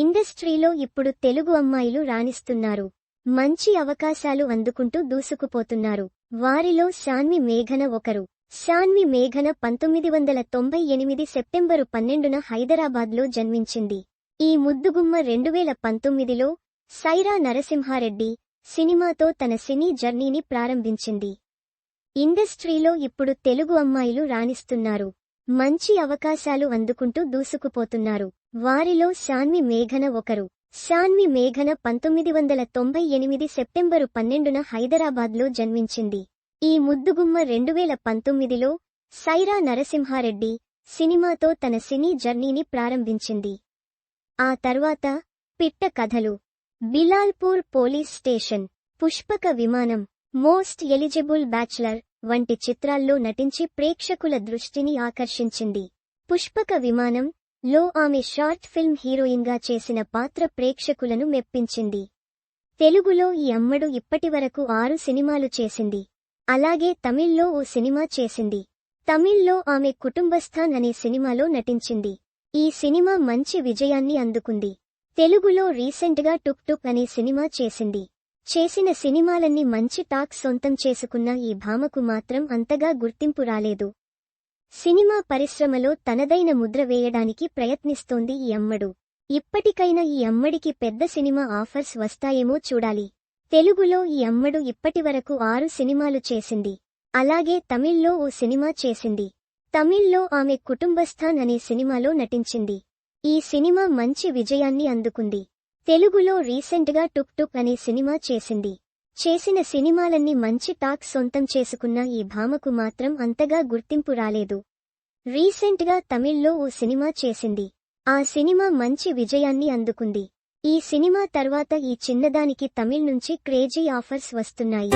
ఇండస్ట్రీలో ఇప్పుడు తెలుగు అమ్మాయిలు రాణిస్తున్నారు. మంచి అవకాశాలు అందుకుంటూ దూసుకుపోతున్నారు. వారిలో శాన్వి మేఘన ఒకరు. శాన్వి మేఘన పంతొమ్మిది వందల తొంభై ఎనిమిది సెప్టెంబరు పన్నెండున హైదరాబాద్లో జన్మించింది. ఈ ముద్దుగుమ్మ రెండువేల పంతొమ్మిదిలో సైరా నరసింహారెడ్డి సినిమాతో తన సినీ జర్నీని ప్రారంభించింది. ఇండస్ట్రీలో ఇప్పుడు తెలుగు అమ్మాయిలు రాణిస్తున్నారు. మంచి అవకాశాలు అందుకుంటూ దూసుకుపోతున్నారు. వారిలో శాన్వి మేఘన ఒకరు. శాన్వి మేఘన పంతొమ్మిది వందల తొంభై ఎనిమిది సెప్టెంబరు పన్నెండున హైదరాబాద్లో జన్మించింది. ఈ ముద్దుగుమ్మ రెండువేల పంతొమ్మిదిలో సైరా నరసింహారెడ్డి సినిమాతో తన సినీ జర్నీని ప్రారంభించింది. ఆ తర్వాత పిట్ట కథలు. Bilalpur police station. Pushpaka Vimanam. Most eligible bachelor. వంటి చిత్రాల్లో నటించి ప్రేక్షకుల దృష్టిని ఆకర్షించింది. పుష్పక విమానం లో ఆమె షార్ట్ ఫిల్మ్ హీరోయిన్గా చేసిన పాత్ర ప్రేక్షకులను మెప్పించింది. తెలుగులో ఈ అమ్మడు ఇప్పటివరకు ఆరు సినిమాలు చేసింది. అలాగే తమిళ్ళో ఓ సినిమా చేసింది. తమిళ్ళో ఆమె కుటుంబస్థాన్ అనే సినిమాలో నటించింది. ఈ సినిమా మంచి విజయాన్ని అందుకుంది. తెలుగులో రీసెంట్గా టుక్ టుక్ అనే సినిమా చేసింది. చేసిన సినిమాలన్నీ మంచి టాక్ సొంతం చేసుకున్న ఈ భామకు మాత్రం అంతగా గుర్తింపు రాలేదు. సినిమా పరిశ్రమలో తనదైన ముద్ర వేయడానికి ప్రయత్నిస్తోంది ఈ అమ్మడు. ఇప్పటికైనా ఈ అమ్మడికి పెద్ద సినిమా ఆఫర్స్ వస్తాయేమో చూడాలి. తెలుగులో ఈ అమ్మడు ఇప్పటివరకు ఆరు సినిమాలు చేసింది. అలాగే తమిళ్ళో ఓ సినిమా చేసింది. తమిళ్ళో ఆమె కుటుంబస్థాన్ అనే సినిమాలో నటించింది. ఈ సినిమా మంచి విజయాన్ని అందుకుంది. తెలుగులో రీసెంట్గా టుక్ టుక్ అనే సినిమా చేసింది. చేసిన సినిమాలన్నీ మంచి టాక్ సొంతం చేసుకున్న ఈ భామకు మాత్రం అంతగా గుర్తింపు రాలేదు. రీసెంట్గా తమిళ్ళో ఓ సినిమా చేసింది. ఆ సినిమా మంచి విజయాన్ని అందుకుంది. ఈ సినిమా తర్వాత ఈ చిన్నదానికి తమిళ్ నుంచి క్రేజీ ఆఫర్స్ వస్తున్నాయి.